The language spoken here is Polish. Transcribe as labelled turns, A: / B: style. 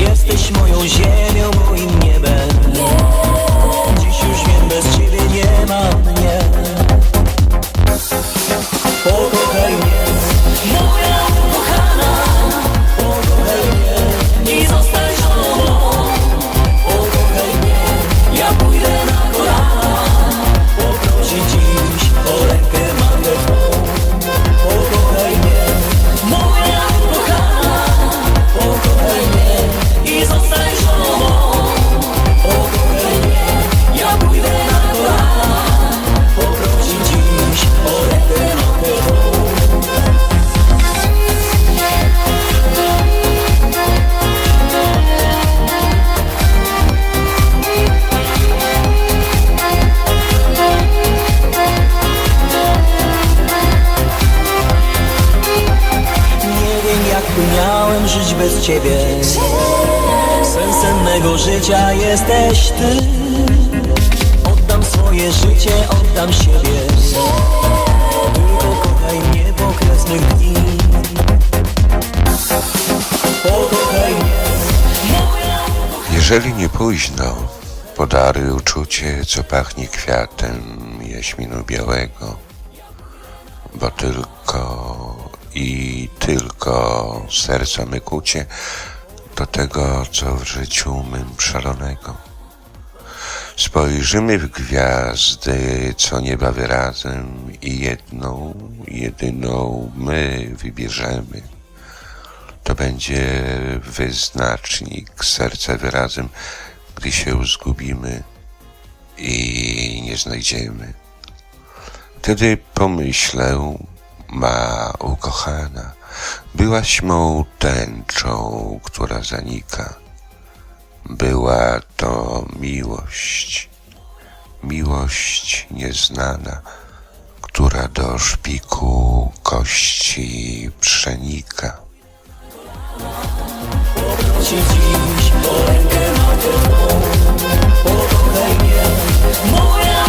A: Jesteś moją ziemią, moim niebem. Ciebie. Sensem mego życia jesteś Ty. Oddam swoje życie, oddam siebie. Tylko kochaj mnie po kresnych dni. Pokochaj mnie.
B: Jeżeli nie późno, podary uczucie, co pachnie kwiatem jaśminu białego, bo tylko i tylko serca my kucie do tego, co w życiu mym szalonego. Spojrzymy w gwiazdy, co nieba wyrazem i jedną, jedyną my wybierzemy. To będzie wyznacznik serca wyrazem, gdy się zgubimy i nie znajdziemy. Wtedy pomyślę, ma ukochana, byłaś mą tęczą, która zanika. Była to miłość, miłość nieznana, która do szpiku kości przenika.
A: Dziś rękę matkę Twą